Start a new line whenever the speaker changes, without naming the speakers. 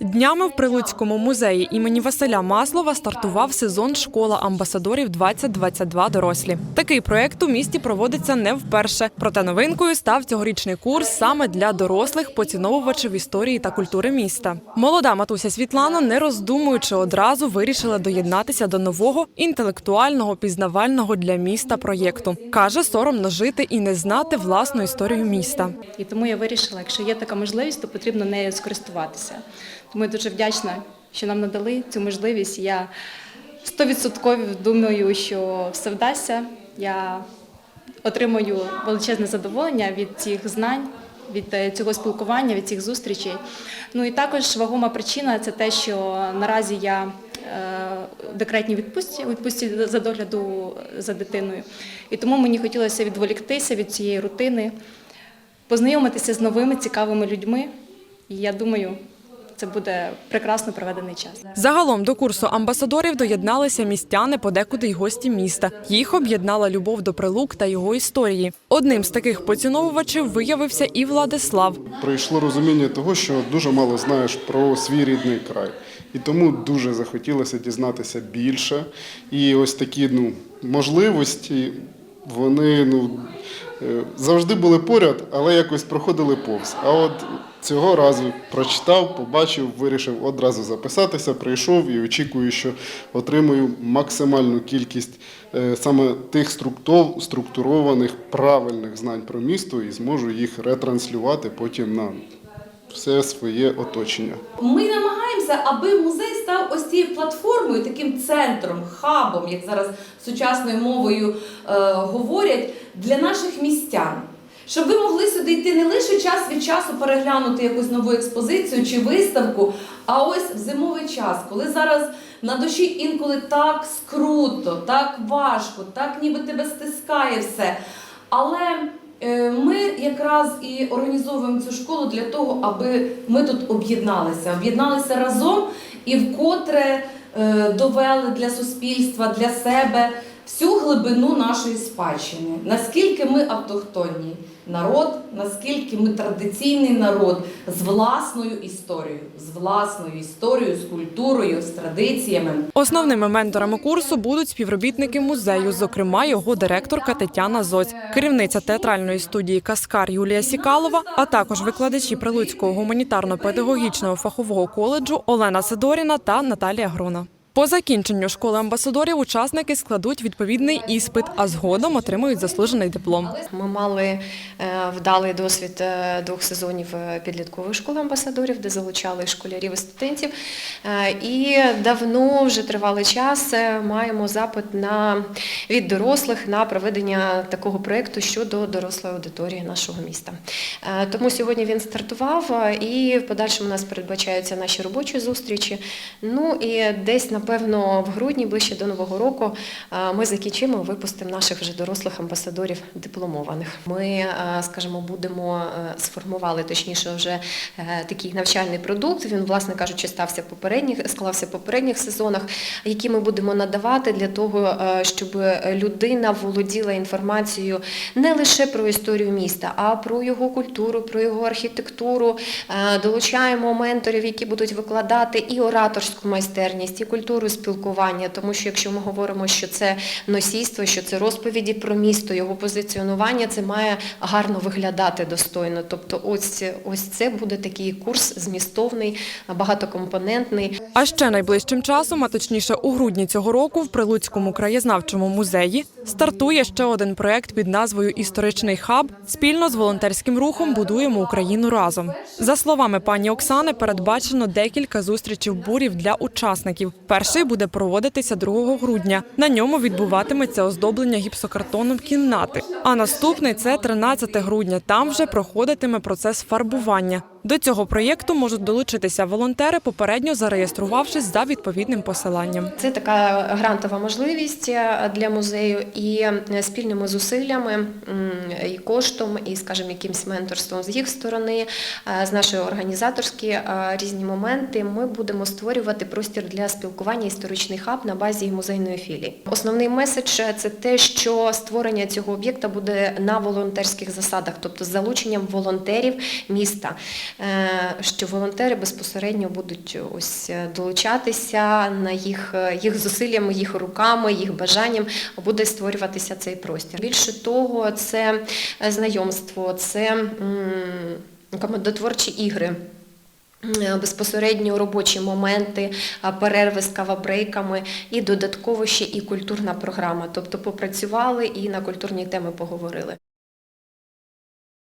Днями в Прилуцькому музеї імені Василя Маслова стартував сезон Школа амбасадорів 2022 дорослі. Такий проект у місті проводиться не вперше. Проте новинкою став цьогорічний курс саме для дорослих поціновувачів історії та культури міста. Молода матуся Світлана, не роздумуючи одразу, вирішила доєднатися до нового інтелектуального пізнавального для міста проєкту. каже, соромно жити і не знати власну історію міста.
І тому я вирішила, якщо є така можливість, то потрібно нею скористуватися. Тому я дуже вдячна, що нам надали цю можливість. Я 100% думаю, що все вдасться. Я отримую величезне задоволення від цих знань. Від е, цього спілкування, від цих зустрічей. Ну і також вагома причина це те, що наразі я е, в декретній відпустці, відпустці за догляду за дитиною. І тому мені хотілося відволіктися від цієї рутини, познайомитися з новими цікавими людьми. І я думаю, це буде прекрасно проведений час.
Загалом до курсу амбасадорів доєдналися містяни, подекуди й гості міста. Їх об'єднала любов до прилук та його історії. Одним з таких поціновувачів виявився і Владислав.
прийшло розуміння того, що дуже мало знаєш про свій рідний край. І тому дуже захотілося дізнатися більше. І ось такі ну, можливості, вони ну, е, завжди були поряд, але якось проходили повз. А от цього разу прочитав, побачив, вирішив одразу записатися, прийшов і очікую, що отримую максимальну кількість е, саме тих структур, структурованих правильних знань про місто і зможу їх ретранслювати потім на все своє оточення.
Ми намагаємося, аби музей став ось цією платформою, таким центром, хабом, як зараз сучасною мовою е, говорять, для наших містян. Щоб ви могли сюди йти не лише час від часу переглянути якусь нову експозицію чи виставку, а ось в зимовий час, коли зараз на душі інколи так скруто, так важко, так ніби тебе стискає все. Але е, ми якраз і організовуємо цю школу для того, аби ми тут об'єдналися, об'єдналися разом і вкотре е, довели для суспільства, для себе всю глибину нашої спадщини. Наскільки ми автохтонні народ, наскільки ми традиційний народ з власною історією, з власною історією, з культурою, з традиціями.
Основними менторами курсу будуть співробітники музею, зокрема його директорка Тетяна Зоць, керівниця театральної студії Каскар Юлія Сікалова, а також викладачі Прилуцького гуманітарно-педагогічного фахового коледжу Олена Сидоріна та Наталія Грона. По закінченню школи амбасадорів учасники складуть відповідний іспит, а згодом отримують заслужений диплом.
Ми мали е, вдалий досвід е, двох сезонів е, підліткової школи амбасадорів, де залучали школярів і студентів. І давно вже тривалий час маємо запит на від дорослих на проведення такого проєкту щодо дорослої аудиторії нашого міста. Тому сьогодні він стартував, і в подальшому у нас передбачаються наші робочі зустрічі. Ну і десь, напевно, в грудні, ближче до Нового року, ми закінчимо випустимо наших вже дорослих амбасадорів дипломованих. Ми, скажімо, будемо сформували точніше вже е, такий навчальний продукт. Він, власне кажучи, стався попередніх, склався в попередніх сезонах, які ми будемо надавати для того, щоб людина володіла інформацією не лише про історію міста, а про його культуру, про його архітектуру. Долучаємо менторів, які будуть викладати і ораторську майстерність, і культуру спілкування, тому що якщо ми говоримо, що це носійство, що це розповіді про місто, його позиціонування, це має гарно виглядати достойно. Тобто, ось ось це буде такий курс змістовний, багатокомпонентний.
А ще найближчим часом, а точніше у грудні цього року, в Прилуцькому краєзнавчому музеї стартує ще один проект під назвою Історичний хаб. Спільно з волонтерським рухом будуємо Україну разом. За словами пані Оксани, передбачено декілька зустрічей бурів для учасників. Перший буде проводитися 2 грудня. На ньому відбуватиметься оздоблення гіпсокартоном кімнати. А наступний це 13 грудня. Там вже проходитиме процес фарбування. До цього проєкту можуть долучитися волонтери, попередньо зареєструвавшись за відповідним посиланням.
Це така грантова можливість е, для музею, і е, спільними зусиллями і коштом, і, скажімо, якимсь менторством з їх сторони, е, з нашої організаторські різні моменти, ми будемо створювати простір для спілкування історичний хаб на базі музейної філії. Основний меседж це те, що створення цього об'єкта буде на волонтерських засадах, тобто з залученням волонтерів міста. Е, що волонтери безпосередньо будуть ось е, долучатися на їх, е, їх зусиллями, їх руками, їх бажанням буде створюватися цей простір. Більше того, це е, знайомство, це командотворчі ігри. Безпосередньо робочі моменти, перерви з кавабрейками і додатково ще і культурна програма. Тобто попрацювали і на культурні теми поговорили.